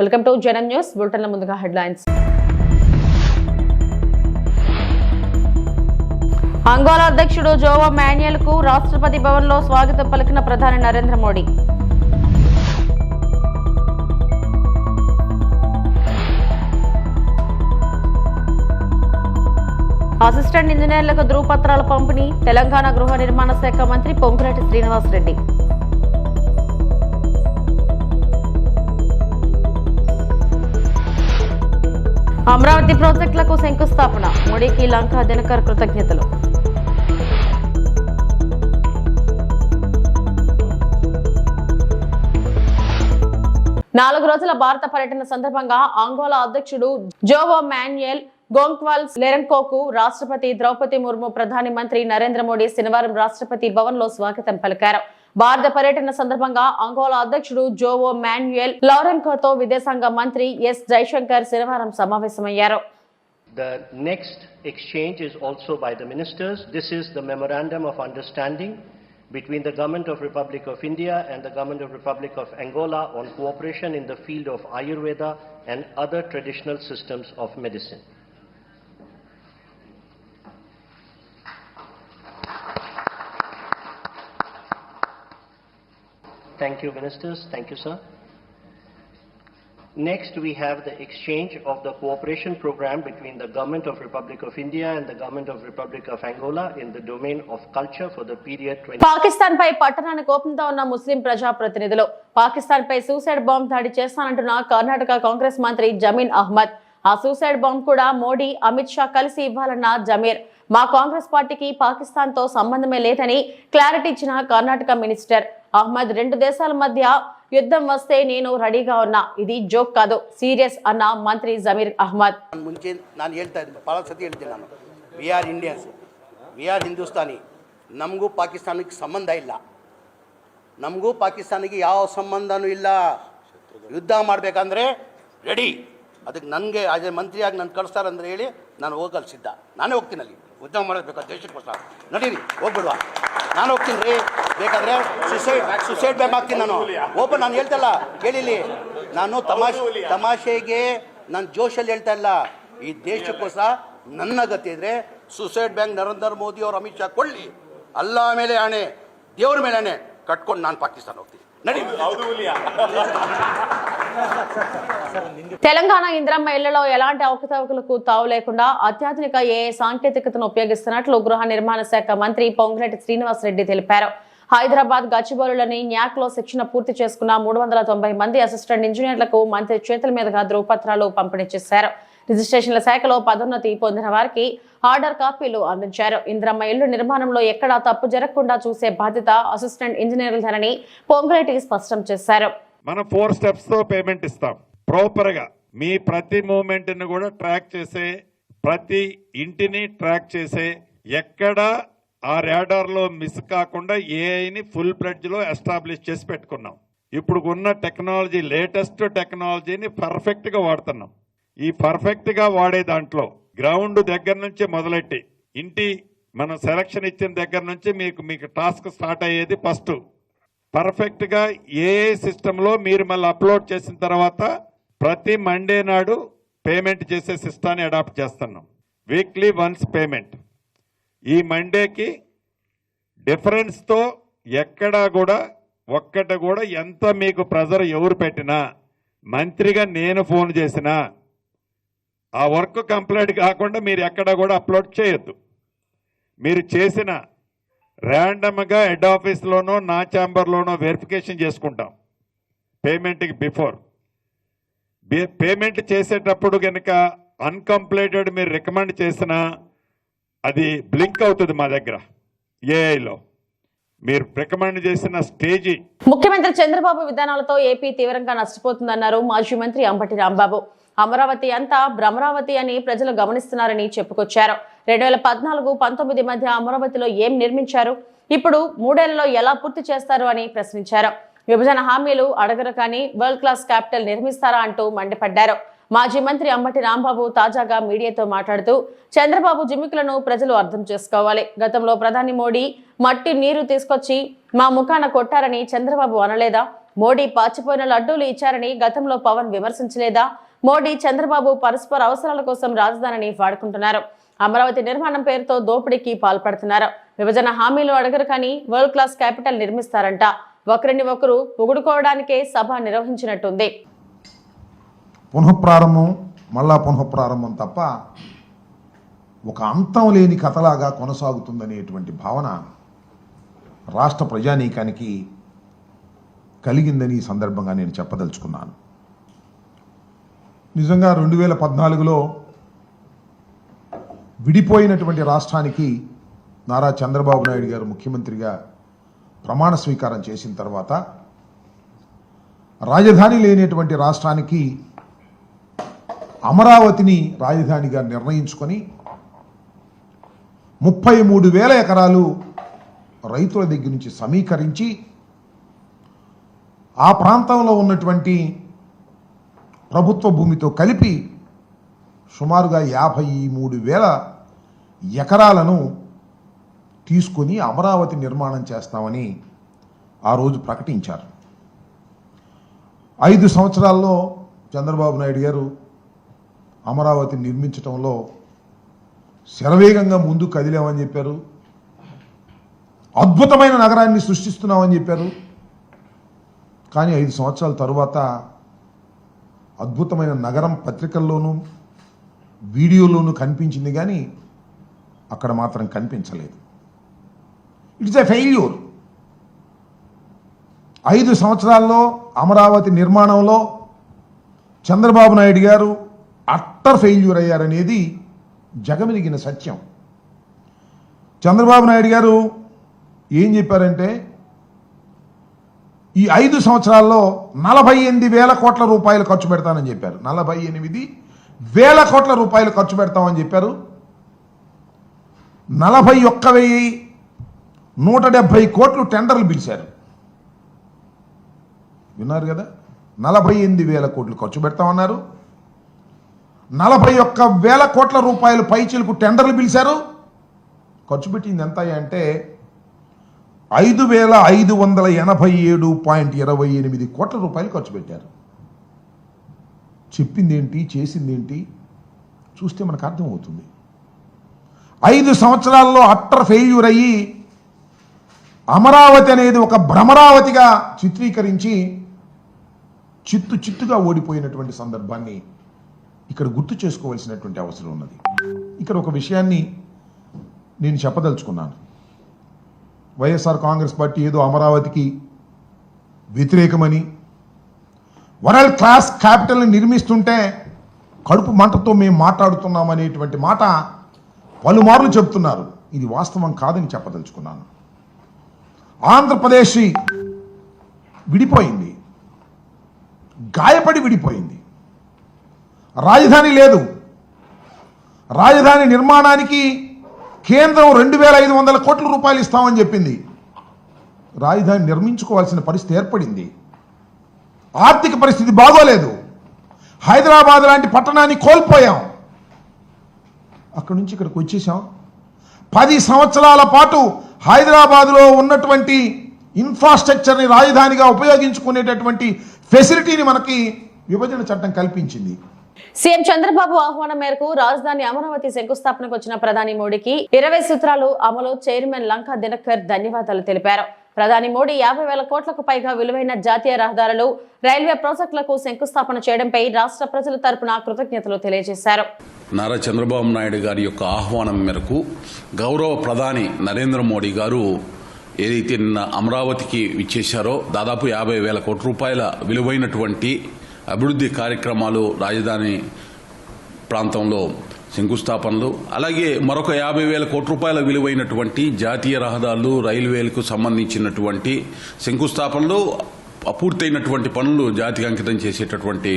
Welcome to Janam news బులెటిన్ల ముందుగా headlines. Angola అధ్యక్షుడు జోవా మాన్యుయల్కు రాష్ట్రపతి భవన్లో స్వాగతం పలికిన ప్రధాని నరేంద్ర మోడీ. అసిస్టెంట్ ఇంజనీర్లకు ధృవపత్రాల పంపిణీ తెలంగాణ గృహ నిర్మాణ శాఖ మంత్రి పొంగులేటి శ్రీనివాసరెడ్డి. అమరావతి ప్రాజెక్టులకు శంకుస్థాపన. మోడీకి లంక దినకర్ కృతజ్ఞతలు. నాలుగు రోజుల భారత పర్యటన సందర్భంగా ఆంగోలా అధ్యక్షుడు జోవో మాన్యుయల్ గోంక్వాల్స్ లెరంకోకు రాష్ట్రపతి ద్రౌపది ముర్ము ప్రధాని మంత్రి నరేంద్ర మోడీ శనివారం రాష్ట్రపతి భవన్లో స్వాగతం పలికారు. భారత పర్యటన సందర్భంగా అంగోలా అధ్యక్షుడు జోవో మాన్యుయల్ లౌరెన్కోతో విదేశాంగ మంత్రి ఎస్ జైశంకర్ శనివారం సమావేశమయ్యారు The next exchange is also by the ministers. This is the memorandum of understanding between the Government of Republic of India and the Government of Republic of Angola on cooperation in the field of Ayurveda and other traditional systems of medicine. Thank you, ministers. Thank you, sir. Next, we have the exchange of the cooperation program between the Government of Republic of India and the Government of Republic of Angola in the domain of culture for the period 20. Pakistan పై పట్టణాన్ని కోపంతో ఉన్న ముస్లిం ప్రజాప్రతినిధులు పాకిస్తాన్ పై suicide bomb దాడి చేస్తానంటున్న కర్ణాటక కాంగ్రెస్ మంత్రి జమీన్ అహ్మద్ ఆ suicide bomb కూడా మోడీ అమిత్ షా కలిసి ఇవ్వాలన్న జమీర్ మా కాంగ్రెస్ పార్టీకి పాకిస్తాన్తో సంబంధమే లేదని క్లారిటీ ఇచ్చిన కర్ణాటక మినిస్టర్ అహ్మద్ రెండు దేశాల మధ్య యుద్ధం వస్తే నేను రెడీగా ఉన్నా ఇది జోక్ కాదు సీరియస్ అన్న మంత్రి జమీర్ అహ్మద్ ನಾನು ಮುಂಚೆ ನಾನು ಹೇಳ್ತಾ ಇದ್ದೆ ಭಾಳ ಸತಿ ಹೇಳ್ತೀನಿ ನಾನು we are Indians we are Hindustani ನಮಗೂ ಪಾಕಿಸ್ತಾನಕ್ಕೆ ಸಂಬಂಧ ಇಲ್ಲ ನಮಗೂ ಪಾಕಿಸ್ತಾನಿಗೆ ಯಾವ ಸಂಬಂಧನೂ ಇಲ್ಲ ಯುದ್ಧ ಮಾಡಬೇಕಂದ್ರೆ ರೆಡಿ ಅದಕ್ಕೆ ನನಗೆ ಅದೇ ಮಂತ್ರಿಯಾಗಿ ನಾನು ಕಳಿಸ್ತಾರಂದ್ರೆ ಹೇಳಿ ನಾನು ಹೋಗಲು ಸಿದ್ಧ ನಾನೇ ಹೋಗ್ತೀನಿ ಅಲ್ಲಿ ಯುದ್ಧ ಮಾಡಬೇಕು ದೇಶಕ್ಕೋಸ್ಕರ ನಡೀರಿ ಹೋಗ್ಬಿಡುವ ನಾನು ಹೋಗ್ತೀನಿ ರೀ. ಬೇಕಾದ್ರೆ ಸುಸೈಡ್ ಸುಸೈಡ್ ಬ್ಯಾಗ್ ಹಾಕ್ತೀನಿ ನಾನು. ಓಪನ್ ನಾನು ಹೇಳ್ತಲ್ಲ ಕೇಳಿಲಿ ನಾನು ತಮಾಷೆ ತಮಾಷೆಗೆ ನಾನು ಜೋಶಲ್ಲಿ ಹೇಳ್ತಾ ಇಲ್ಲ. ಈ ದೇಶಕ್ಕೋಸ್ಕರ ನನ್ನ ಗತಿ ಇದ್ರೆ ಸುಸೈಡ್ ಬ್ಯಾಂಕ್ ನರೇಂದ್ರ ಮೋದಿ ಅವರು ಅಮಿತ್ ಶಾ ಕೊಳ್ಳಿ. ಅಲ್ಲ ಮೇಲೆ ಆಣೆ, ದೇವ್ರ ಮೇಲೆ ಆಣೆ ಕಟ್ಕೊಂಡು ನಾನು ಪಾಕಿಸ್ತಾನ ಹೋಗ್ತೀನಿ. తెలంగాణ ఇంద్రమ్మ ఇళ్ళలో ఎలాంటి అవకతవకలకు తావు లేకుండా అత్యాధునిక ఏ సాంకేతికతను ఉపయోగిస్తున్నట్లు గృహ నిర్మాణ శాఖ మంత్రి పొంగులేటి శ్రీనివాసరెడ్డి తెలిపారు. హైదరాబాద్ గచ్చిబౌలిలోని న్యాక్లో శిక్షణ పూర్తి చేసుకున్న మూడు వందల తొంభై మంది అసిస్టెంట్ ఇంజనీర్లకు మంత్రి చేతుల మీదుగా ధృవపత్రాలు పంపిణీ చేశారు. రిజిస్ట్రేషన్ల శాఖలో పదోన్నతి పొందిన వారికి ఆర్డర్ కాపీలు అందించారు. ఇంద్రమ్మ ఇల్లు నిర్మాణంలో ఎక్కడా తప్పు జరగకుండా చూసే బాధ్యత అసిస్టెంట్ ఇంజనీర్లదని పొంగులేటి స్పష్టం చేశారు. మనం ఫోర్ స్టెప్స్తో పేమెంట్ ఇస్తాం. ప్రాపర్గా మీ ప్రతి మూమెంట్ని కూడా ట్రాక్ చేసే ప్రతి ఇంటిని ట్రాక్ చేసే ఎక్కడ ఆ radar లో మిస్ కాకుండా ఏఐని ఫుల్ ప్లెడ్జ్లో ఎస్టాబ్లిష్ చేసి పెట్టుకున్నాం. ఇప్పుడు ఉన్న టెక్నాలజీ లేటెస్ట్ టెక్నాలజీని పర్ఫెక్ట్గా వాడుతున్నాం. ఈ పర్ఫెక్ట్గా వాడే దాంట్లో గ్రౌండ్ దగ్గర నుంచే మొదలెట్టి ఇంటి మనం సెలక్షన్ ఇచ్చిన దగ్గర నుంచి మీకు మీకు టాస్క్ స్టార్ట్ అయ్యేది ఫస్ట్. పర్ఫెక్ట్గా ఏ సిస్టంలో మీరు మళ్ళీ అప్లోడ్ చేసిన తర్వాత ప్రతి మండే నాడు పేమెంట్ చేసే సిస్టాన్ని అడాప్ట్ చేస్తున్నాం. Weekly once payment. ఈ మండేకి డిఫరెన్స్తో ఎక్కడా కూడా ఒక్కట కూడా ఎంత మీకు ప్రెజర్ ఎవరు పెట్టినా మంత్రిగా నేను ఫోన్ చేసినా ఆ వర్క్ కంప్లీట్ కాకుండా మీరు ఎక్కడ కూడా అప్లోడ్ చేయొద్దు. మీరు చేసిన ర్యాండమ్గా హెడ్ ఆఫీస్లోనో నా ఛాంబర్లోనో వెరిఫికేషన్ చేసుకుంటాం. పేమెంట్కి బిఫోర్ పేమెంట్ చేసేటప్పుడు కనుక అన్కంప్లీటెడ్ మీరు రికమెండ్ చేసినా అది బ్లింక్ అవుతుంది మా దగ్గర ఏఐలో మీరు రికమెండ్ చేసిన స్టేజీ ముఖ్యమంత్రి చంద్రబాబు విధానాలతో ఏపీ తీవ్రంగా నష్టపోతుందన్నారు మాజీ మంత్రి అంబటి రాంబాబు. అమరావతి అంతా భ్రమరావతి అని ప్రజలు గమనిస్తున్నారని చెప్పుకొచ్చారు. రెండు వేల పద్నాలుగు పంతొమ్మిది మధ్య అమరావతిలో ఏం నిర్మించారు? ఇప్పుడు మూడేళ్ళలో ఎలా పూర్తి చేస్తారు అని ప్రశ్నించారు. విభజన హామీలు అడగరు కానీ వరల్డ్ క్లాస్ క్యాపిటల్ నిర్మిస్తారా అంటూ మండిపడ్డారు. మాజీ మంత్రి అంబటి రాంబాబు తాజాగా మీడియాతో మాట్లాడుతూ చంద్రబాబు జిమ్మికులను ప్రజలు అర్థం చేసుకోవాలి. గతంలో ప్రధాని మోడీ మట్టి నీరు తీసుకొచ్చి మా ముఖాన కొట్టారని చంద్రబాబు అనలేదా? మోడీ పాచిపోయిన లడ్డూలు ఇచ్చారని గతంలో పవన్ విమర్శించలేదా? మోడీ చంద్రబాబు పరస్పర అవసరాల కోసం రాజధానిని వాడుకుంటున్నారు. అమరావతి నిర్మాణం పేరుతో దోపిడీకి పాల్పడుతున్నారు. విభజన హామీలు అడగరు కానీ వరల్డ్ క్లాస్ క్యాపిటల్ నిర్మిస్తారంట. ఒకరిని ఒకరు పొగుడుకోవడానికే సభ నిర్వహించినట్టుంది. పునఃప్రారంభం మళ్ళా పునఃప్రారంభం తప్ప ఒక అంతం లేని కథలాగా కొనసాగుతుందనేటువంటి భావన రాష్ట్ర ప్రజానీకానికి కలిగిందని ఈ సందర్భంగా నేను చెప్పదలుచుకున్నాను. నిజంగా రెండు వేల పద్నాలుగులో విడిపోయినటువంటి రాష్ట్రానికి నారా చంద్రబాబు నాయుడు గారు ముఖ్యమంత్రిగా ప్రమాణ స్వీకారం చేసిన తర్వాత రాజధాని లేనటువంటి రాష్ట్రానికి అమరావతిని రాజధానిగా నిర్ణయించుకొని ముప్పై మూడు వేల ఎకరాలు రైతుల దగ్గర నుంచి సమీకరించి ఆ ప్రాంతంలో ఉన్నటువంటి ప్రభుత్వ భూమితో కలిపి సుమారుగా యాభై మూడు వేల ఎకరాలను తీసుకొని అమరావతి నిర్మాణం చేస్తామని ఆ రోజు ప్రకటించారు. ఐదు సంవత్సరాల్లో చంద్రబాబు నాయుడు గారు అమరావతి నిర్మించటంలో శరవేగంగా ముందు కదిలామని చెప్పారు. అద్భుతమైన నగరాన్ని సృష్టిస్తున్నామని చెప్పారు. కానీ ఐదు సంవత్సరాల తరువాత అద్భుతమైన నగరం పత్రికల్లోనూ వీడియోలోనూ కనిపించింది కానీ అక్కడ మాత్రం కనిపించలేదు. ఇట్స్ ఎ ఫెయిల్యూర్ ఐదు సంవత్సరాల్లో అమరావతి నిర్మాణంలో చంద్రబాబు నాయుడు గారు అట్టర్ ఫెయిల్యూర్ అయ్యారనేది జగమెరిగిన సత్యం. చంద్రబాబు నాయుడు గారు ఏం చెప్పారంటే ఈ ఐదు సంవత్సరాల్లో నలభై ఎనిమిది వేల కోట్ల రూపాయలు ఖర్చు పెడతానని చెప్పారు. నలభై ఎనిమిది వేల కోట్ల రూపాయలు ఖర్చు పెడతామని చెప్పారు. నలభై ఒక్క వెయ్యి నూట డెబ్భై కోట్లు టెండర్లు పిలిచారు. విన్నారు కదా? నలభై ఎనిమిది వేల కోట్లు ఖర్చు పెడతామన్నారు. నలభై ఒక్క వేల కోట్ల రూపాయలు పైచీలకు టెండర్లు పిలిచారు. ఖర్చు పెట్టింది ఎంత అంటే ఐదు వేల ఐదు వందల ఎనభై ఏడు పాయింట్ ఇరవై ఎనిమిది కోట్ల రూపాయలు ఖర్చు పెట్టారు. చెప్పింది ఏంటి చేసింది ఏంటి చూస్తే మనకు అర్థమవుతుంది. ఐదు సంవత్సరాల్లో అట్టర్ ఫెయిల్యూర్ అయ్యి అమరావతి అనేది ఒక భ్రమరావతిగా చిత్రీకరించి చిత్తు చిత్తుగా ఓడిపోయినటువంటి సందర్భాన్ని ఇక్కడ గుర్తు చేసుకోవాల్సినటువంటి అవసరం ఉన్నది. ఇక్కడ ఒక విషయాన్ని నేను చెప్పదలుచుకున్నాను. వైఎస్ఆర్ కాంగ్రెస్ పార్టీ ఏదో అమరావతికి వ్యతిరేకమని. వరల్డ్ క్లాస్ క్యాపిటల్ని నిర్మిస్తుంటే కడుపు మంటతో మేము మాట్లాడుతున్నాం అనేటువంటి మాట పలుమార్లు చెప్తున్నారు ఇది వాస్తవం కాదని చెప్పదలుచుకున్నాను. ఆంధ్రప్రదేశ్ విడిపోయింది. గాయపడి విడిపోయింది. రాజధాని లేదు. రాజధాని నిర్మాణానికి కేంద్రం రెండు వేల ఐదు వందల కోట్ల రూపాయలు ఇస్తామని చెప్పింది. రాజధాని నిర్మించుకోవాల్సిన పరిస్థితి ఏర్పడింది. ఆర్థిక పరిస్థితి బాగోలేదు. హైదరాబాద్ లాంటి పట్టణాన్ని కోల్పోయాం. అక్కడి నుంచి ఇక్కడికి వచ్చేసాం. పది సంవత్సరాల పాటు హైదరాబాద్లో ఉన్నటువంటి ఇన్ఫ్రాస్ట్రక్చర్ని రాజధానిగా ఉపయోగించుకునేటటువంటి ఫెసిలిటీని మనకి విభజన చట్టం కల్పించింది. సీఎం చంద్రబాబు ఆహ్వానం మేరకు రాజధాని అమరావతి శంకుస్థాపనకు వచ్చిన ప్రధాని మోడీకి ఇరవై సూత్రాలు అమలు చైర్మన్ లంకా దినకర్ ధన్యవాదాలు తెలిపారు. ప్రధాని మోడీ యాభై వేల కోట్లకు పైగా విలువైన జాతీయ రహదారులు రైల్వే ప్రాజెక్టులకు శంకుస్థాపన చేయడంపై రాష్ట్ర ప్రజల తరపున కృతజ్ఞతలు తెలియజేశారు. నారా చంద్రబాబు నాయుడు గారి యొక్క ఆహ్వానం మేరకు గౌరవ ప్రధాని నరేంద్ర మోడీ గారు ఏదైతే నిన్న అమరావతికి ఇచ్చేశారో దాదాపు యాభై వేల కోట్ల రూపాయల విలువైనటువంటి అభివృద్ధి కార్యక్రమాలు రాజధాని ప్రాంతంలో శంకుస్థాపనలు అలాగే మరొక యాభై వేల కోట్ల రూపాయల విలువైనటువంటి జాతీయ రహదారులు రైల్వేలకు సంబంధించినటువంటి శంకుస్థాపనలు అపూర్తయినటువంటి పనులు జాతికి అంకితం చేసేటటువంటి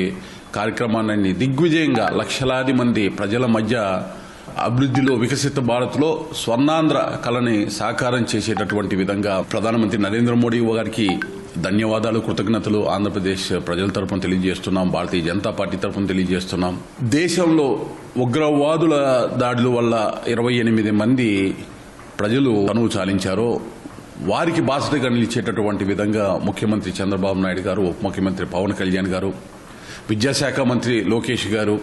కార్యక్రమాన్ని దిగ్విజయంగా లక్షలాది మంది ప్రజల మధ్య అభివృద్ధిలో వికసిత భారత్లో స్వర్ణాంధ్ర కళని సాకారం చేసేటటువంటి విధంగా ప్రధానమంత్రి నరేంద్ర మోడీ గారికి ధన్యవాదాలు కృతజ్ఞతలు ఆంధ్రప్రదేశ్ ప్రజల తరపున తెలియజేస్తున్నాం భారతీయ జనతా పార్టీ తరపున తెలియజేస్తున్నాం. దేశంలో ఉగ్రవాదుల దాడుల వల్ల ఇరవై ఎనిమిది మంది ప్రజలు తనువు చాలించారో వారికి బాసటగా నిలిచేటటువంటి విధంగా ముఖ్యమంత్రి చంద్రబాబు నాయుడు గారు ఉప ముఖ్యమంత్రి పవన్ కళ్యాణ్ గారు విద్యాశాఖ మంత్రి లోకేష్ గారు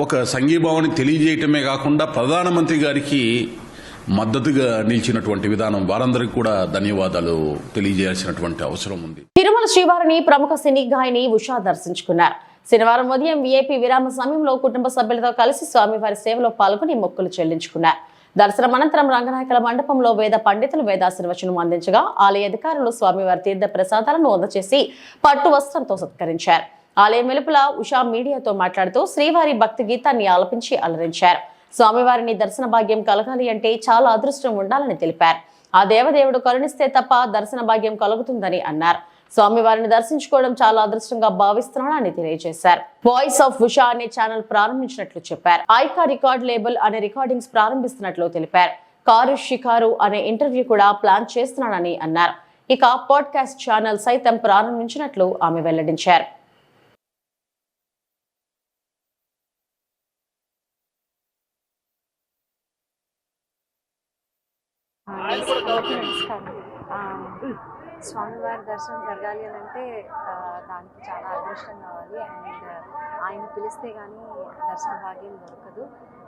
ఒక సంఘీభావాన్ని తెలియజేయటమే కాకుండా ప్రధానమంత్రి గారికి మద్దతుగా నిలిచినటువంటి విధానం వారందరికీ కూడా ధన్యవాదాలు తెలియజేయాల్సినటువంటి అవసరం ఉంది. తిరుమల శ్రీవారిని ప్రముఖ సినీ గాయని ఉషా దర్శించుకున్నారు. శనివారం ఉదయం వీఐపీ విరామ సమయంలో కుటుంబ సభ్యులతో కలిసి స్వామివారి సేవలో పాల్గొని మొక్కులు చెల్లించుకున్నారు. దర్శనం అనంతరం రంగనాయకుల మండపంలో వేద పండితులు వేదాశీర్వచనం అందించగా ఆలయ అధికారులు స్వామివారి తీర్థ ప్రసాదాలను అందచేసి పట్టు వస్త్రంతో సత్కరించారు. ఆలయం వెలుపల ఉషా మీడియాతో మాట్లాడుతూ శ్రీవారి భక్తి గీతాన్ని ఆలపించి అలరించారు. స్వామివారిని దర్శన భాగ్యం కలగాలి అంటే చాలా అదృష్టం ఉండాలని తెలిపారు. ఆ దేవదేవుడు కరుణిస్తే తప్ప దర్శన భాగ్యం కలుగుతుందని అన్నారు. స్వామివారిని దర్శించుకోవడం చాలా అదృష్టంగా భావిస్తున్నానని తెలియజేశారు. వాయిస్ ఆఫ్ ఉషా అనే ఛానల్ ప్రారంభించినట్లు చెప్పారు. ఐకా రికార్డ్ లేబుల్ అనే రికార్డింగ్స్ ప్రారంభిస్తున్నట్లు తెలిపారు. కారు షికారు అనే ఇంటర్వ్యూ కూడా ప్లాన్ చేస్తున్నానని అన్నారు. ఇక పాడ్కాస్ట్ ఛానల్ సైతం ప్రారంభించినట్లు ఆమె వెల్లడించారు. స్వామివారి దర్శనం జరగాలి అని అంటే దానికి చాలా అదృష్టం కావాలి. అండ్ ఆయన పిలిస్తే కానీ దర్శన భాగ్యం దొరకదు.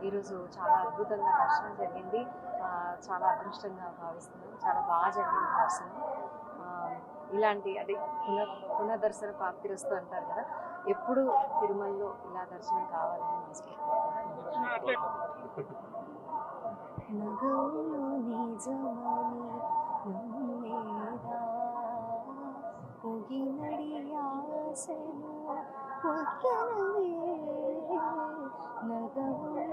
ఈరోజు చాలా అద్భుతంగా దర్శనం జరిగింది. చాలా అదృష్టంగా భావిస్తున్నాం. చాలా బాగా జరిగింది దర్శనం. ఇలాంటి అంటే పునః పునర్దర్శన ప్రాప్తిరస్తు అంటారు కదా ఎప్పుడు తిరుమలలో ఇలా దర్శనం కావాలని మనస్ఫూర్తిగా నగవులు నిజమని నమ్మేదా పొగినడి ఆశలు పొద్దనవే నగవులు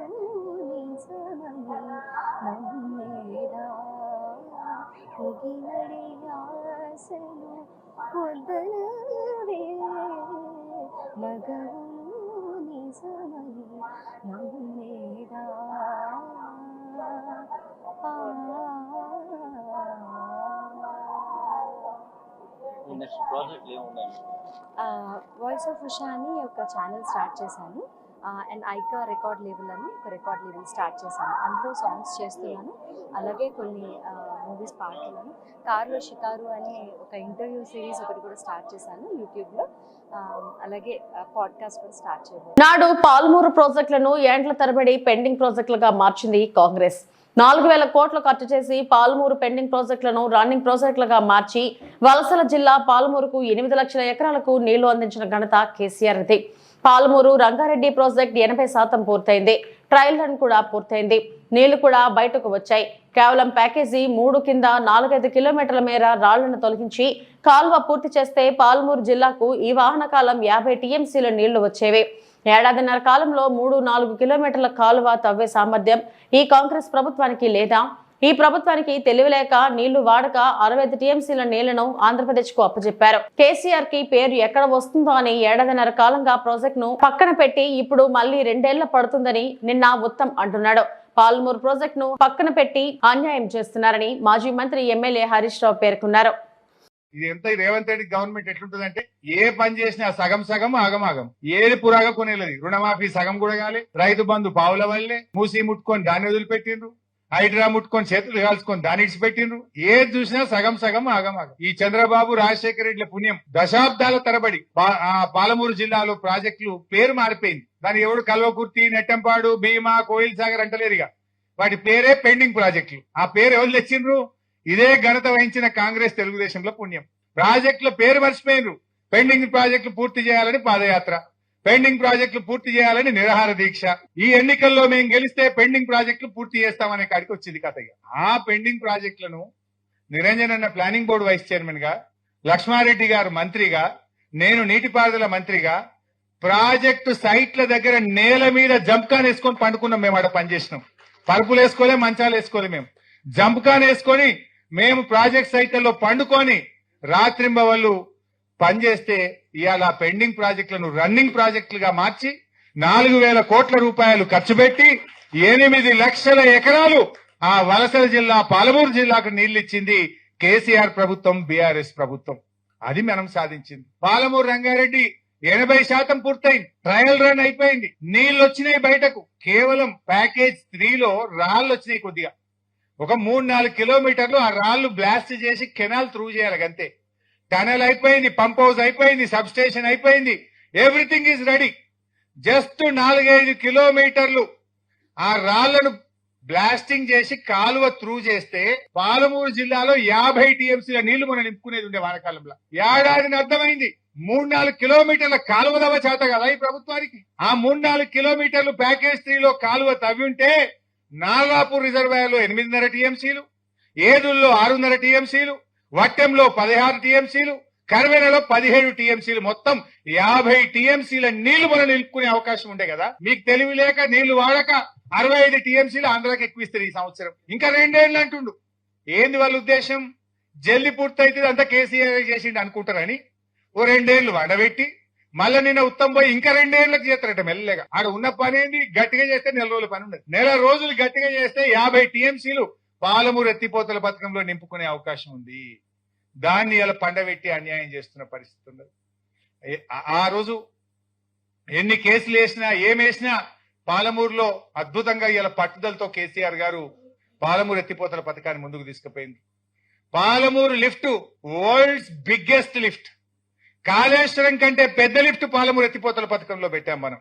నిజమని వాయిస్ ఆఫ్ ఉషా అని ఒక ఛానల్ స్టార్ట్ చేశాను. అండ్ ఐకా రికార్డ్ లేబుల్ అని ఒక రికార్డ్ లేబుల్ స్టార్ట్ చేశాను. అందులో సాంగ్స్ చేస్తున్నాను. అలాగే కొన్ని మూవీస్ పాడుతున్నాను. కారులో షికారు అనే ఒక ఇంటర్వ్యూ సిరీస్ ఒకటి కూడా స్టార్ట్ చేశాను యూట్యూబ్లో అలాగే పాడ్కాస్ట్ కూడా స్టార్ట్ చేయబోతున్నాను. నాడు పాల్మూరు ప్రాజెక్టులను ఏండ్ల తరబడి పెండింగ్ ప్రాజెక్టులుగా మార్చింది కాంగ్రెస్. నాలుగు వేల కోట్లు ఖర్చు చేసి పాల్మూరు పెండింగ్ ప్రాజెక్టులను రన్నింగ్ ప్రాజెక్టులుగా మార్చి వలసల జిల్లా పాల్మూరుకు ఎనిమిది లక్షల ఎకరాలకు నీళ్ళు అందించిన ఘనత కేసీఆర్ ఇది పాలమూరు రంగారెడ్డి ప్రాజెక్ట్ ఎనభై శాతం పూర్తయింది. ట్రయల్ రన్ కూడా పూర్తయింది. నీళ్ళు కూడా బయటకు వచ్చాయి. కేవలం ప్యాకేజీ మూడు కింద నాలుగైదు కిలోమీటర్ల మేర రాళ్ళను తొలగించి కాల్వ పూర్తి చేస్తే పాల్మూరు జిల్లాకు ఈ వాహన కాలం యాభై టీఎంసీల నీళ్ళు వచ్చేవి. ఏడాదిన్నర కాలంలో మూడు నాలుగు కిలోమీటర్ల కాలువ తవ్వే సామర్థ్యం ఈ కాంగ్రెస్ ప్రభుత్వానికి లేదా? ఈ ప్రభుత్వానికి తెలివిలేక నీళ్ళు వాడక అరవై ఐదు టీఎంసీల నీళ్ళను ఆంధ్రప్రదేశ్కు అప్పచెప్పారు కేసీఆర్కి పేరు ఎక్కడ వస్తుందో అని ఏడాదిన్నర కాలంగా ప్రాజెక్ట్ను పక్కన పెట్టి ఇప్పుడు మళ్ళీ రెండేళ్ళ పడుతుందని నిన్న ఉత్తమ్ అంటున్నాడు. పాల్మూరు ప్రాజెక్ట్ను పక్కన పెట్టి అన్యాయం చేస్తున్నారని మాజీ మంత్రి ఎమ్మెల్యే హరీష్ రావు పేర్కొన్నారు. ఇది ఎంత రేవంత్ రెడ్డి గవర్నమెంట్ ఎట్లుంటుందంటే ఏ పని చేసినా సగం సగం ఆగమాగం ఏది పురాగా కొనేలేదు. రుణమాఫీ సగం కూడా కాలే. రైతు బంధు పావుల వల్లే మూసి ముట్టుకొని దాన్ని వదిలిపెట్టిండ్రు. హైడ్రా ముట్టుకొని చేతులు కాల్చుకొని దాని ఇడిచిపెట్టిండ్రు. ఏది చూసినా సగం సగం ఆగమాగం ఈ చంద్రబాబు రాజశేఖర రెడ్డి పుణ్యం దశాబ్దాల తరబడి ఆ పాలమూరు జిల్లాలో ప్రాజెక్టులు పేరు మారిపోయింది. దాని ఎవడు కల్వకుర్తి నెట్టంపాడు భీమా కోయిల్ సాగర్ అంటలేరుగా వాటి పేరే పెండింగ్ ప్రాజెక్టులు. ఆ పేరు ఎవరు తెచ్చిండ్రు? ఇదే ఘనత వహించిన కాంగ్రెస్ తెలుగుదేశంలో పుణ్యం. ప్రాజెక్టుల పేరు మర్చిపోయినరు. పెండింగ్ ప్రాజెక్టులు పూర్తి చేయాలని పాదయాత్ర. పెండింగ్ ప్రాజెక్టులు పూర్తి చేయాలని నిరాహార దీక్ష. ఈ ఎన్నికల్లో మేము గెలిస్తే పెండింగ్ ప్రాజెక్టులు పూర్తి చేస్తామనే కాడికి వచ్చింది కథ ఆ పెండింగ్ ప్రాజెక్టులను నిరంజన్ అన్న ప్లానింగ్ బోర్డు వైస్ చైర్మన్గా లక్ష్మారెడ్డి గారు మంత్రిగా నేను నీటిపారుదల మంత్రిగా ప్రాజెక్టు సైట్ల దగ్గర నేల మీద జంప్కాన్ వేసుకొని పండుకున్నాం మేము ఆడ పనిచేసినాం. పరుపులు వేసుకోలే మంచాలు వేసుకోలే మేము జంప్కాన్ వేసుకొని మేము ప్రాజెక్ట్ సైతంలో పండుకొని రాత్రింబవళ్ళు పనిచేస్తే ఇవాళ పెండింగ్ ప్రాజెక్టులను రన్నింగ్ ప్రాజెక్టులుగా మార్చి నాలుగు వేల కోట్ల రూపాయలు ఖర్చు పెట్టి ఎనిమిది లక్షల ఎకరాలు ఆ వలసల జిల్లా పాలమూరు జిల్లాకు నీళ్ళు ఇచ్చింది కేసీఆర్ ప్రభుత్వం బీఆర్ఎస్ ప్రభుత్వం. అది మనం సాధించింది. పాలమూరు రంగారెడ్డి ఎనభై శాతం పూర్తయింది. ట్రయల్ రన్ అయిపోయింది. నీళ్ళు వచ్చినాయి బయటకు. కేవలం ప్యాకేజ్ త్రీలో రాళ్ళు వచ్చినాయి కొద్దిగా. ఒక మూడు నాలుగు కిలోమీటర్లు ఆ రాళ్ళు బ్లాస్ట్ చేసి కెనాల్ త్రూ చేయాలి అంతే. టనల్ అయిపోయింది పంప్ హౌస్ అయిపోయింది సబ్ స్టేషన్ అయిపోయింది ఎవ్రీథింగ్ ఈజ్ రెడీ. జస్ట్ నాలుగైదు కిలోమీటర్లు ఆ రాళ్ళను బ్లాస్టింగ్ చేసి కాలువ త్రూ చేస్తే పాలమూరు జిల్లాలో యాభై టీఎంసీల నీళ్ళు మనం నింపుకునేది ఉండే వానకాలంలో. ఏడాదిని అర్థమైంది. మూడు నాలుగు కిలోమీటర్ల కాలువ దవ చేత కదా ఈ ప్రభుత్వానికి. ఆ మూడు నాలుగు కిలోమీటర్లు ప్యాకేజ్ త్రీలో కాలువ తవ్వి ఉంటే నాగాపూర్ రిజర్వాయర్లో ఎనిమిదిన్నర టీఎంసీలు ఏదుల్లో ఆరున్నర టీఎంసీలు వట్టెంలో పదహారు టీఎంసీలు కర్వేనలో పదిహేడు టీఎంసీలు. మొత్తం యాభై టీఎంసీల నీళ్ళు మనం నిలుపుకునే అవకాశం ఉండే కదా? మీకు తెలివి లేక నీళ్ళు వాడక అరవై ఐదు టీఎంసీలు ఆంధ్రాకి ఎక్కువిస్తారు ఈ సంవత్సరం. ఇంకా రెండేళ్ళు అంటుండు. ఏంది వాళ్ళ ఉద్దేశం? జల్లి పూర్తయితే అంతా కేసీఆర్ చేసిండు అనుకుంటారని. ఓ రెండేళ్ళు వడబెట్టి మళ్ళీ నిన్న ఉత్తమ్ పోయి ఇంకా రెండేళ్ళకు చేస్తారట మెల్లగా. ఆడ ఉన్న పని ఏంది? గట్టిగా చేస్తే నెల రోజుల పని ఉండదు. నెల రోజులు గట్టిగా చేస్తే యాభై టీఎంసీలు పాలమూరు ఎత్తిపోతల పథకంలో నింపుకునే అవకాశం ఉంది. దాన్ని ఇలా పండబెట్టి అన్యాయం చేస్తున్న పరిస్థితి ఉండదు. ఆ- ఆ రోజు ఎన్ని కేసులు వేసినా ఏమేసినా పాలమూరులో అద్భుతంగా ఇలా పట్టుదలతో కేసీఆర్ గారు పాలమూరు ఎత్తిపోతల పథకాన్ని ముందుకు తీసుకుపోయింది. Palamuru lift world's biggest lift. Kaleshwaram కంటే పెద్ద లిఫ్ట్ పాలమూరు ఎత్తిపోతల పథకంలో పెట్టాం మనం.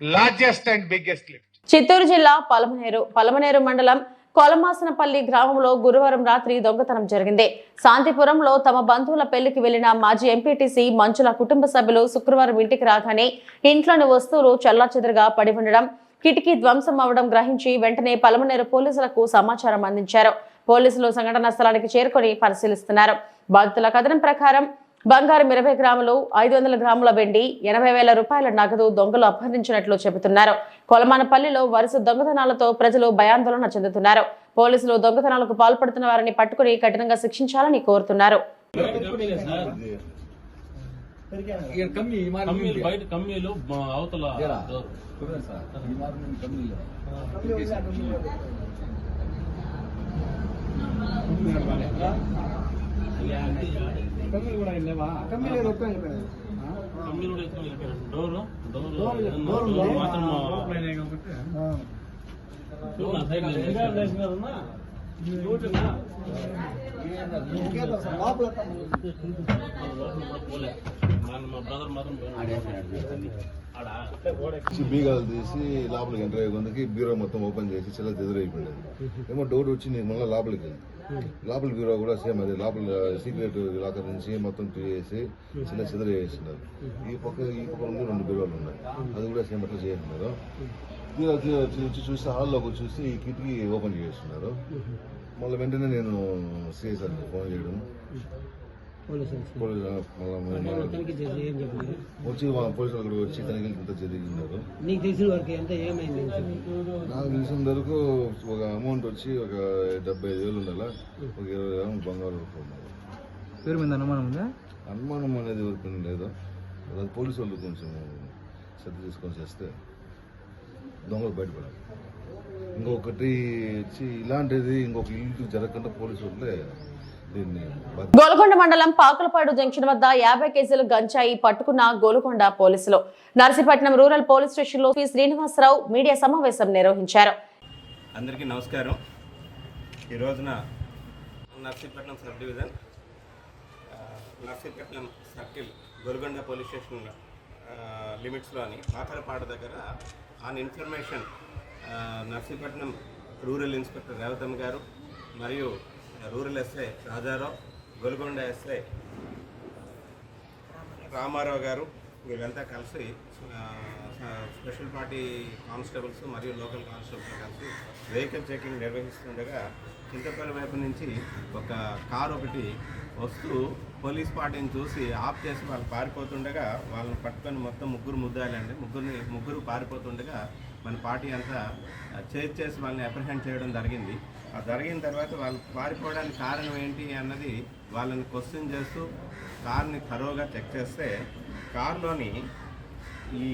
Largest and biggest lift Chittoor జిల్లా పలమనేరు పలమనేరు మండలం కొలమాసనపల్లి గ్రామంలో గురువారం రాత్రి దొంగతనం జరిగింది. శాంతిపురంలో తమ బంధువుల పెళ్ళికి వెళ్ళిన మాజీ ఎంపీటీసీ మంచుల కుటుంబ సభ్యులు శుక్రవారం ఇంటికి రాగానే ఇంట్లోని వస్తువులు చెల్లాచెదురుగా పడి ఉండడం కిటికీ ధ్వంసం అవడం గ్రహించి వెంటనే పలమనేరు పోలీసులకు సమాచారం అందించారు. పోలీసులు సంఘటనా స్థలానికి చేరుకొని పరిశీలిస్తున్నారు. బాధితుల కథనం ప్రకారం బంగారం ఇరవై గ్రాములు ఐదు వందల గ్రాముల వెండి ఎనభై వేల రూపాయల నగదు దొంగలు అపహరించినట్లు చెబుతున్నారు. కొలమానపల్లిలో వరుస దొంగతనాలతో ప్రజలు భయాందోళన చెందుతున్నారు. పోలీసులు దొంగతనాలకు పాల్పడుతున్న వారిని పట్టుకుని కఠినంగా శిక్షించాలని కోరుతున్నారు. కమ్మీలు డోర్. కూడా వెళ్ళిపోయారు. డోరు? డోరు డోరు మాత్రం నా సైడ్ లేదు. పోలే. మా మా బ్రదర్ మాత్రం ఆడ వచ్చి బీగాలు తీసి లోపలికి ఎంటర్ అయ్యే కొందకి బీరో మొత్తం ఓపెన్ చేసి చిల్ల ఎదురైపోయింది ఏమో డౌట్ వచ్చి నేను మళ్ళీ లోపలికి వెళ్ళి లోపల బీరో కూడా సేమ్ అదే లోపల సీక్రెట్ లాకర్ నుంచి మొత్తం తీసేసి చిన్న చెదర వేసినారు ఈ పక్క ఈ పక్క నుండి రెండు బీరోలు ఉన్నాయి. అది కూడా సేమ్ అట్లా చేస్తున్నారు. వచ్చి చూసి హాల్లోకి చూసి ఈ కిటికీ ఓపెన్ చేస్తున్నారు. మళ్ళీ వెంటనే నేను సిఎస్ఆర్కి ఫోన్ చేయడం. వచ్చి పోలీసులు అక్కడ వచ్చి తనిఖీలు ఇంత జరిగినారు నీకు తెలిసిన వరకు ఎంత ఏమైంది నాకు తెలిసిన వరకు ఒక అమౌంట్ వచ్చి ఒక డెబ్బై ఐదు వేలు ఉండాల? ఒక ఇరవై గ్రాములు బంగారు ఉన్నారు పేరు మీద అనుమానం ఉందా? అనుమానం అనేది ఎవరికి లేదు. అది పోలీసు వాళ్ళు కొంచెం శ్రద్ధ తీసుకొని చేస్తే దొంగలు బయటపడాలి. ఇంకొకటి వచ్చి ఇలాంటిది ఇంకొక ఇల్లు జరగకుండా పోలీసు వాళ్ళే గోల్కొండ మండలం పాకలపాడు జంక్షన్ వద్ద యాభై కేజీలు గంజాయి పట్టుకున్న గోల్కొండ పోలీసులు. నర్సీపట్నం రూరల్ పోలీస్ స్టేషన్లో శ్రీనివాసరావు మీడియా సమావేశం నిర్వహించారు. అందరికీ నమస్కారం. ఈ రోజున Narsipatnam sub division Narsipatnam circle Golgonda police station లిమిట్స్లోని Pakalapadu దగ్గర on information Narsipatnam rural inspector Revathamma గారు మరియు rural SI Rajarao Golugonda SI Ramarao గారు వీళ్ళంతా కలిసి స్పెషల్ పార్టీ కానిస్టేబుల్స్ మరియు లోకల్ కానిస్టేబుల్స్ కలిసి వెహికల్ చెకింగ్ నిర్వహిస్తుండగా చింతపల్లి వైపు నుంచి ఒక కారు ఒకటి వస్తూ పోలీస్ పార్టీని చూసి ఆఫ్ చేసి వాళ్ళు పారిపోతుండగా వాళ్ళని పట్టుకొని మొత్తం ముగ్గురు ముద్దాలండి. ముగ్గురిని ముగ్గురు పారిపోతుండగా మన పార్టీ అంతా చేజ్ చేసి వాళ్ళని అప్రహెండ్ చేయడం జరిగింది. ఆ జరిగిన తర్వాత వాళ్ళు పారిపోవడానికి కారణం ఏంటి అన్నది వాళ్ళని క్వశ్చన్ చేస్తూ కార్ని థరోగా చెక్ చేస్తే కార్లోని ఈ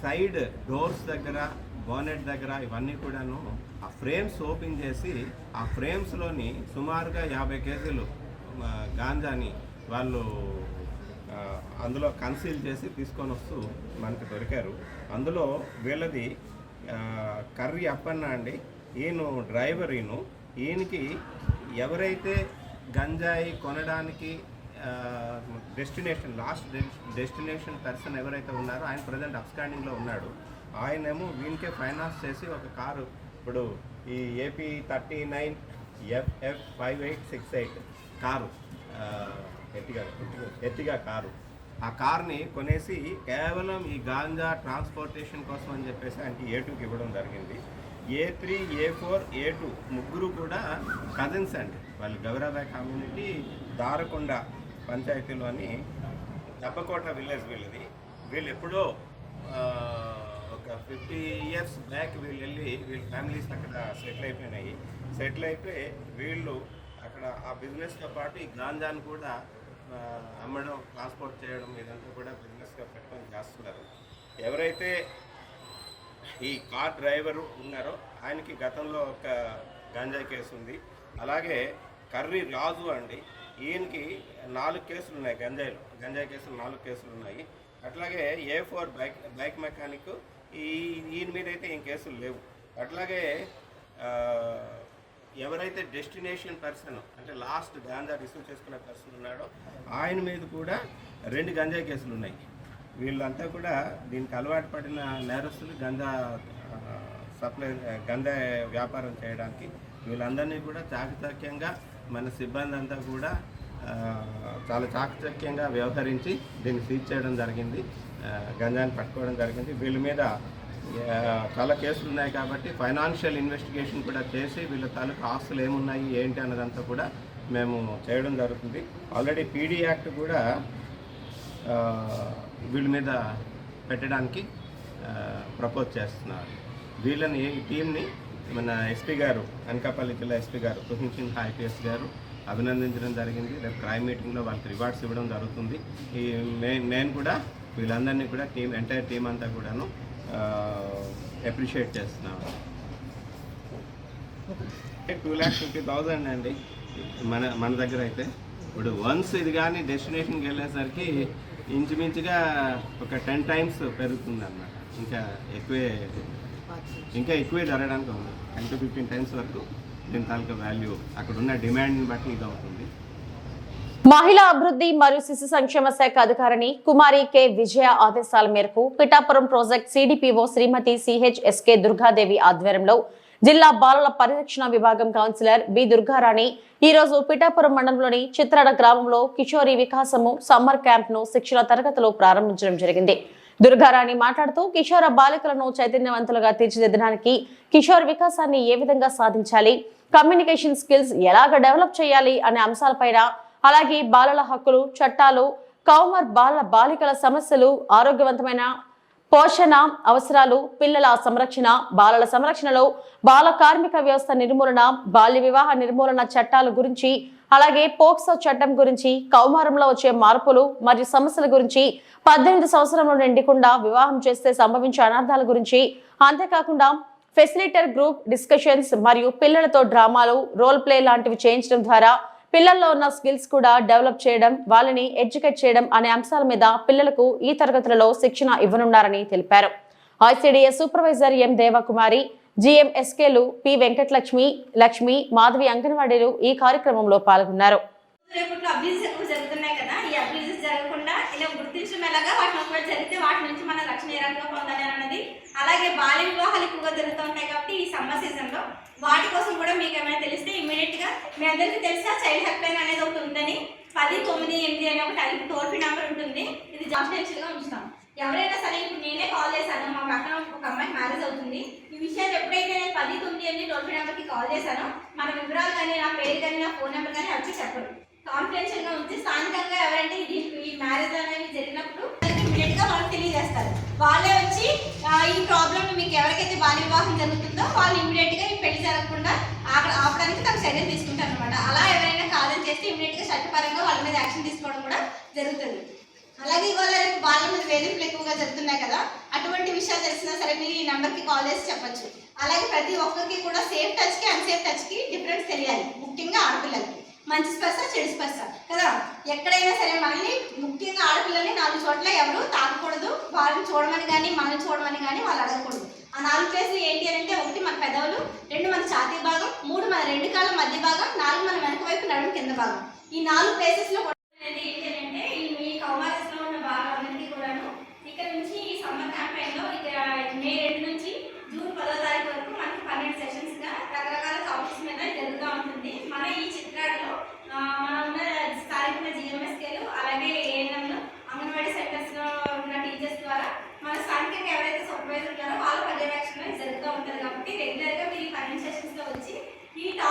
సైడ్ డోర్స్ దగ్గర బోనెట్ దగ్గర ఇవన్నీ కూడాను ఆ ఫ్రేమ్స్ ఓపెన్ చేసి ఆ ఫ్రేమ్స్లోని సుమారుగా యాభై కేజీలు గాంజాని వాళ్ళు అందులో కన్సీల్ చేసి తీసుకొని వస్తూ మనకు దొరికారు. అందులో వీళ్ళది కర్రీ అప్పన్న అండి. ఈయన డ్రైవర్ ఈయను. ఈయనకి ఎవరైతే గంజాయి కొనడానికి డెస్టినేషన్ లాస్ట్ డెస్టినేషన్ పర్సన్ ఎవరైతే ఉన్నారో ఆయన ప్రజెంట్ అప్స్టాండింగ్లో ఉన్నాడు. ఆయనేమో వీనికే ఫైనాన్స్ చేసి ఒక కారు ఇప్పుడు ఈ AP thirty nine FF five eight six eight car ఎత్తిగా ఎత్తిగా కారు. ఆ కార్ని కొనేసి కేవలం ఈ గాంజా ట్రాన్స్పోర్టేషన్ కోసం అని చెప్పేసి ఆయనకి ఏ టూకి ఇవ్వడం జరిగింది. A three A four A two ముగ్గురు కూడా కజిన్స్ అండి. వాళ్ళు గౌరవ కమ్యూనిటీ దారకొండ పంచాయతీలోని దెబ్బకోట విలేజ్ వీళ్ళది. వీళ్ళు ఎప్పుడో ఒక ఫిఫ్టీ ఇయర్స్ బ్యాక్ వీళ్ళు వెళ్ళి వీళ్ళ ఫ్యామిలీస్ అక్కడ సెటిల్ అయిపోయినాయి. సెటిల్ అయిపోయి వీళ్ళు అక్కడ ఆ బిజినెస్తో పాటు ఈ గాంజాను కూడా అమ్మడం ట్రాన్స్పోర్ట్ చేయడం ఇదంతా కూడా బిజినెస్గా పెట్టుకొని చేస్తున్నారు. ఎవరైతే ఈ కార్ డ్రైవర్ ఉన్నారో ఆయనకి గతంలో ఒక గంజాయి కేసు ఉంది. అలాగే కర్రీ రాజు అండి ఈయనకి నాలుగు కేసులు ఉన్నాయి గంజాయిలో. గంజాయి కేసులు నాలుగు కేసులు ఉన్నాయి. అట్లాగే A four bike bike mechanic ఈ ఈయన మీద అయితే ఏం కేసులు లేవు. అట్లాగే ఎవరైతే డెస్టినేషన్ పర్సన్ అంటే లాస్ట్ గాంజా రిసీవ్ చేసుకునే పర్సన్ ఉన్నాడో ఆయన మీద కూడా రెండు గంజా కేసులు ఉన్నాయి. వీళ్ళంతా కూడా దీనికి అలవాటు పడిన నేరస్తులు గంజా సప్లై గంజా వ్యాపారం చేయడానికి వీళ్ళందరినీ కూడా చాకచక్యంగా మన సిబ్బంది అంతా కూడా చాలా చాకచక్యంగా వ్యవహరించి దీన్ని సీజ్ చేయడం జరిగింది. గంజాన్ని గంజాని పట్టుకోవడం జరిగింది. వీళ్ళ మీద చాలా కేసులు ఉన్నాయి కాబట్టి ఫైనాన్షియల్ ఇన్వెస్టిగేషన్ కూడా చేసి వీళ్ళ తాలూకు ఆస్తులు ఏమున్నాయి ఏంటి అన్నదంతా కూడా మేము చేయడం జరుగుతుంది. ఆల్రెడీ పీడీ యాక్ట్ కూడా వీళ్ళ మీద పెట్టడానికి ప్రపోజ్ చేస్తున్నారు. వీళ్ళని ఈ టీంని మన ఎస్పీ గారు అనకాపల్లి జిల్లా ఎస్పీ గారు తుహిన్ సింగ్ ఐపీఎస్ గారు అభినందించడం జరిగింది. రేపు క్రైమ్ మీటింగ్లో వాళ్ళకి రివార్డ్స్ ఇవ్వడం జరుగుతుంది. ఈ మే- నేను కూడా వీళ్ళందరినీ కూడా టీం ఎంటైర్ టీం అంతా కూడాను Uh, అప్రిషియేట్ చేస్తున్నాను. టూ ల్యాక్స్ ఫిఫ్టీ థౌజండ్ అండి. మన మన దగ్గర అయితే. ఇప్పుడు వన్స్ ఇది కానీ డెస్టినేషన్కి వెళ్ళేసరికి ఇంచుమించుగా ఒక టెన్ టైమ్స్ పెరుగుతుంది అన్నమాట ఇంకా ఎక్కువే ఇంకా ఎక్కువే జరగడానికి ఉంది. టెన్ టు ఫిఫ్టీన్ టైమ్స్ వరకు దీని తాలూకా వాల్యూ అక్కడ ఉన్న డిమాండ్ని బట్టి ఇది అవుతుంది. మహిళా అభివృద్ధి మరియు శిశు సంక్షేమ శాఖ అధికారిని కుమారి కె. విజయ ఆదేశాల మేరకు Pithapuram project CDPO Shrimati CHSK Durgadevi ఆధ్వర్యంలో జిల్లా బాలల పరిరక్షణ విభాగం కౌన్సిలర్ బి దుర్గారాణి ఈ రోజు పిఠాపురం మండలంలోని చిత్రాడ గ్రామంలో కిషోరి వికాసము సమ్మర్ క్యాంప్ను శిక్షణ తరగతులు ప్రారంభించడం జరిగింది. దుర్గారాణి మాట్లాడుతూ కిషోర బాలికలను చైతన్యవంతులుగా తీర్చిదిద్దడానికి కిషోర్ వికాసాన్ని ఏ విధంగా సాధించాలి? కమ్యూనికేషన్ స్కిల్స్ ఎలాగ డెవలప్ చేయాలి? అనే అంశాలపైన అలాగే బాలల హక్కులు చట్టాలు కౌమర్ బాల బాలికల సమస్యలు ఆరోగ్యవంతమైన పోషణ అవసరాలు పిల్లల సంరక్షణ బాలల సంరక్షణలో బాల కార్మిక వ్యవస్థ నిర్మూలన బాల్య వివాహ నిర్మూలన చట్టాల గురించి అలాగే పోక్సో చట్టం గురించి కౌమారంలో వచ్చే మార్పులు మరియు సమస్యల గురించి పద్దెనిమిది సంవత్సరంలో నిండకుండా వివాహం చేస్తే సంభవించే అనర్థాల గురించి అంతేకాకుండా ఫెసిలిటర్ గ్రూప్ డిస్కషన్స్ మరియు పిల్లలతో డ్రామాలు రోల్ ప్లే లాంటివి చేయించడం ద్వారా పిల్లల్లో ఉన్న స్కిల్స్ కూడా డెవలప్ చేయడం వాళ్ళని ఎడ్యుకేట్ చేయడం అనే అంశాల మీద పిల్లలకు ఈ తరగతులలో శిక్షణ ఇవ్వనున్నారని తెలిపారు. ఐసీడీఎస్ సూపర్వైజర్ ఎం దేవకుమారి జిఎంఎస్కేలు పి వెంకటలక్ష్మి లక్ష్మి మాధవి అంగన్వాడీలు ఈ కార్యక్రమంలో పాల్గొన్నారు. అలాగే బాల్య వివాహాలు ఎక్కువగా జరుగుతూ ఉంటాయి కాబట్టి ఈ సమ్మర్ సీజన్లో వాటి కోసం కూడా మీకు ఏమైనా తెలిస్తే ఇమీడియట్గా మీ అందరికీ తెలుసా చైల్డ్ హెల్ప్ లైన్ అనేది ఒకటి ఉందని? పది తొమ్మిది ఎనిమిది అనే ఒక టైప్ టోల్ ఫ్రీ నెంబర్ ఉంటుంది. ఇది కాన్ఫిడెన్షియల్గా ఉంచుతాం. ఎవరైనా సరే ఇప్పుడు నేనే కాల్ చేశాను. మా పక్కన ఒక అమ్మాయికి మ్యారేజ్ అవుతుంది. ఈ విషయాలు ఎప్పుడైతే నేను పది తొమ్మిది ఎనిమిది టోల్ ఫ్రీ నెంబర్కి కాల్ చేశాను మన వివరాలు కానీ నా పేరు కానీ నా ఫోన్ నెంబర్ కానీ ఎవరికి చెప్పరు. కాన్ఫిడెన్షియల్గా ఉంచి స్థానికంగా ఎవరంటే ఇది ఈ మ్యారేజ్ అనేది జరిగినప్పుడు గా వాళ్ళకి తెలియజేస్తారు. వాళ్ళే వచ్చి ఈ ప్రాబ్లమ్ మీకు ఎవరికైతే బాల్య వివాహం జరుగుతుందో వాళ్ళు ఇమీడియట్గా ఈ పెళ్ళి జరగకుండా అక్కడ ఆపడానికి తమ చర్యలు తీసుకుంటారు అనమాట అలా ఎవరైనా కాదని చేస్తే ఇమీడియట్గా చట్టపరంగా వాళ్ళ మీద యాక్షన్ తీసుకోవడం కూడా జరుగుతుంది. అలాగే ఇవాళ రేపు వాళ్ళ మీద వేధింపులు ఎక్కువగా జరుగుతున్నాయి కదా అటువంటి విషయాలు తెలిసినా సరే మీరు ఈ నెంబర్కి కాల్ చేసి చెప్పచ్చు. అలాగే ప్రతి ఒక్కరికి కూడా సేఫ్ టచ్కి అన్సేఫ్ టచ్కి డిఫరెన్స్ తెలియాలి. ముఖ్యంగా ఆడపిల్లలకి. మంచి స్పర్శ చెడు స్పర్శ. కదా? ఎక్కడైనా సరే మనల్ని ముఖ్యంగా ఆడపిల్లల్ని నాలుగు చోట్ల ఎవరు తాకకూడదు. వాళ్ళని చూడమని కానీ మనల్ని చూడమని కానీ వాళ్ళు అడగకూడదు. ఆ నాలుగు ప్లేస్లు ఏంటి అని అంటే ఒకటి మన పెదవులు రెండు మన ఛాతీ భాగం మూడు మన రెండు కాళ్ళ మధ్య భాగం నాలుగు మన వెనక వైపు నడుము కింద భాగం. ఈ నాలుగు ప్లేసెస్లో అనేది ఏంటి అని అంటే ఈ మీ కౌమారస్లో ఉన్న భాగాలన్నింటినీ కూడాను ఇక్కడ నుంచి ఈ సమ్మర్ క్యాంపెయిన్లో ఇక్కడ మే రెండు నుంచి జూన్ పదో తారీఖు వరకు మనకి పన్నెండు సెషన్స్గా రకరకాల టాపిక్స్ మీద జరుగుతూ ఉంటుంది మన ఈ చిత్రాలలో ఆ, మన ఉన్న స్థానిక జిఎంఎస్కేలు అలాగే ఏఎన్ఎంలు అంగన్వాడీ సెంటర్స్లో ఉన్న టీచర్స్ ద్వారా మన స్థానికంగా ఎవరైతే సూపర్వైజర్ ఉన్నారో వాళ్ళ పర్యవేక్షణ జరుగుతూ ఉంటుంది కాబట్టి రెగ్యులర్గా మీరు ఈ పన్నెండు సెషన్స్లో వచ్చి ఈ